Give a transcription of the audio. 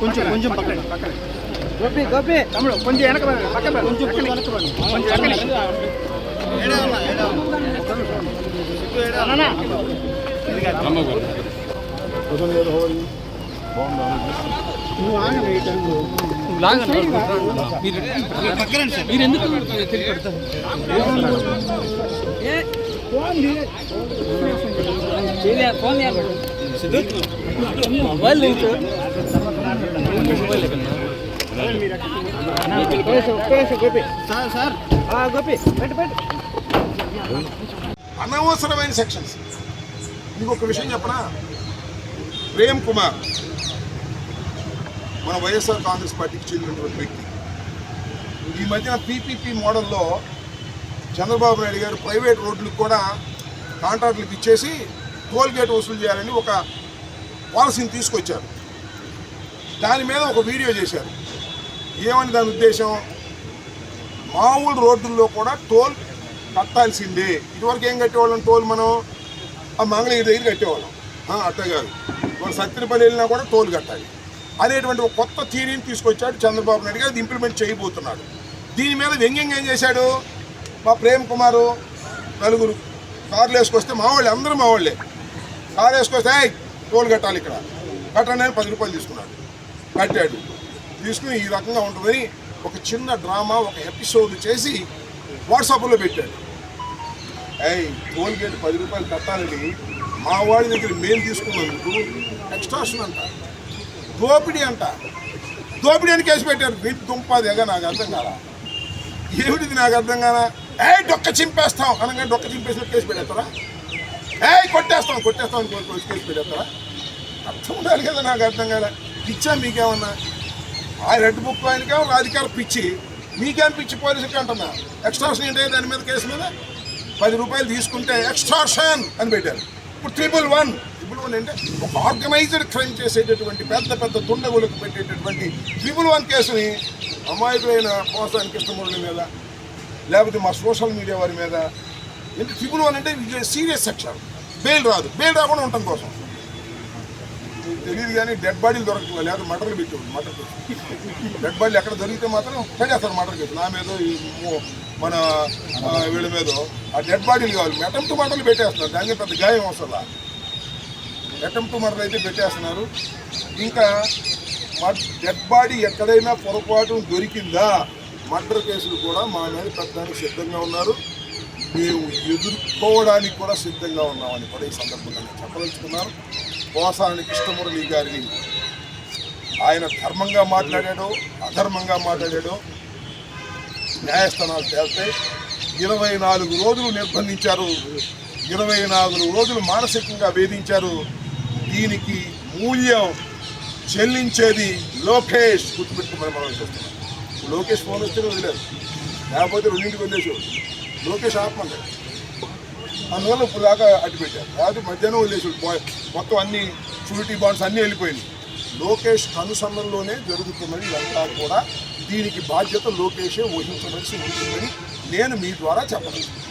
కొంచెం కొంచెం పక్కన పక్కన గోపి గోపి తమ్ముడు కొంచెం వెనక పక్కన. కొంచెం కొంచెం వెనక. కొంచెం వెనక అన్నా. నువ్వు మీరు ఎందుకు mobile Gopi sir sir Gopi పెట్టు పెట్టు అనవసరమైన సెక్షన్స్. ఇంకొక విషయం చెప్పనా? ప్రేమ్ కుమార్. మన వైఎస్ఆర్ కాంగ్రెస్ పార్టీకి చెందినటువంటి వ్యక్తి. ఈ మధ్యన పీపీపీ మోడల్లో చంద్రబాబు నాయుడు గారు ప్రైవేట్ రోడ్లకు కూడా కాంట్రాక్టులకు ఇచ్చేసి టోల్గేట్ వసూలు చేయాలని ఒక పాలసీని తీసుకొచ్చారు. దాని మీద ఒక వీడియో చేశారు. ఏమని దాని ఉద్దేశం? మామూలు రోడ్డుల్లో కూడా టోల్ కట్టాల్సిందే. ఇదివరకు ఏం కట్టేవాళ్ళం టోల్ మనం? ఆ మంగళగిరి దగ్గర కట్టేవాళ్ళం. ఆ, అట్ట కాదు. మన సత్తినపల్లి వెళ్ళినా కూడా టోల్ కట్టాలి. అనేటువంటి ఒక కొత్త థీరీని తీసుకొచ్చాడు చంద్రబాబు నాయుడు గారు అది ఇంప్లిమెంట్ చేయబోతున్నాడు. దీని మీద వ్యంగ్యంగా ఏం చేశాడు? మా ప్రేమ్ కుమారు నలుగురు కార్లు వేసుకొస్తే మా వాళ్ళే అందరూ మా వాళ్ళే. కారు వేసుకొస్తే టోల్ కట్టాలి ఇక్కడ. కట్టండి పది రూపాయలు తీసుకున్నాడు. కట్టాడు. తీసుకుని ఈ రకంగా ఉంటుందని ఒక చిన్న డ్రామా ఒక ఎపిసోడ్ చేసి వాట్సాప్లో పెట్టాడు. ఏయ్ టోల్ గేట్ పది రూపాయలు కట్టాలని మా వాడి దగ్గర మేము తీసుకున్నందుకు ఎక్స్ట్రాషన్ అంట. దోపిడీ అంట. దోపిడీ అని కేసు పెట్టారు. వీటి దుంపాదేగా నాకు అర్థం కాదా ఏమిటిది నాకు అర్థం కాదా ఏ డొక్క చింపేస్తాం అనగా డొక్క చింపేసినట్టు కేసు పెట్టేస్తారా? ఏ కొట్టేస్తాం కొట్టేస్తాం అని కేసు పెట్టేస్తారా? అర్థం ఉండాలి కదా నాకు అర్థం కాదా పిచ్చా మీకేమన్నా? ఆ రెడ్ బుక్ ఆయనకే రాజకీయ పిచ్చి? మీకేం పిచ్చి పోలీసుకి అంటున్నా? ఎక్స్ట్రాషన్ ఏంటంటే దాని మీద కేసు మీద? పది రూపాయలు తీసుకుంటే ఎక్స్ట్రాషన్ అని పెట్టారు. ఇప్పుడు ట్రిపుల్ వన్ ట్రిపుల్ అంటే ఒక ఆర్గనైజ్డ్ క్రైమ్ చేసేటటువంటి పెద్ద పెద్ద తుండగులకు పెట్టేటటువంటి ట్రిపుల్ వన్ కేసుని అమాయకులైన పోసాని కృష్ణమూర్తి మీద లేకపోతే మా సోషల్ మీడియా వారి మీద. ఏంటి ట్రిపుల్ వన్ అంటే సీరియస్ సెక్షన్. బెయిల్ రాదు. బెయిల్ రాకుండా ఉండటం కోసం. తెలియదు కానీ డెడ్ బాడీలు దొరకట్లేదు. లేదా మటర్లు పెట్టేవాడు మటర్ డెడ్ బాడీలు ఎక్కడ దొరికితే మాత్రం పెట్టేస్తారు మటర్ కేసు. నా మీద ఈ మన వీళ్ళ మీద. ఆ డెడ్ బాడీలు కావాలి. అటెంప్ట్ మటర్లు పెట్టేస్తున్నారు దానికి పెద్ద గాయం అవసరం అటెంప్ట్ మర్డర్ అయితే పెట్టేస్తున్నారు. ఇంకా డెడ్ బాడీ ఎక్కడైనా పొరపాటు దొరికిందా? మర్డర్ కేసులు కూడా మా మీద పెట్టడానికి సిద్ధంగా ఉన్నారు. మేము ఎదుర్కోవడానికి కూడా సిద్ధంగా ఉన్నామని కూడా ఈ సందర్భంగా నేను చెప్పదలుచుకున్నాను. పోసాని కృష్ణమురళి గారిని ఆయన ధర్మంగా మాట్లాడాడో అధర్మంగా మాట్లాడాడో న్యాయస్థానాలు తేల్తాయి ఇరవై నాలుగు రోజులు నిర్బంధించారు. ఇరవై నాలుగు రోజులు మానసికంగా వేధించారు. దీనికి మూల్యం చెల్లించేది లోకేష్ గుర్తుపెట్టుకుని మనం చేస్తున్నాం లోకేష్ ఫోన్ వస్తే వదిలేదు లేకపోతే రెండింటికి వదిలేసేవాడు. లోకేష్ ఆత్మంటాడు అందువల్ల ఇప్పుడు దాకా అడ్డు పెట్టారు. కాదు మధ్యాహ్నం వదిలేసాడు మొత్తం అన్ని షూరిటీ బాండ్స్ అన్నీ వెళ్ళిపోయినాయి. లోకేష్ కనుసన్నల్లోనే జరుగుతున్నది ఇదంతా కూడా దీనికి బాధ్యత లోకేషే వహించవలసి ఉంటుందని నేను మీ ద్వారా చెప్పగలను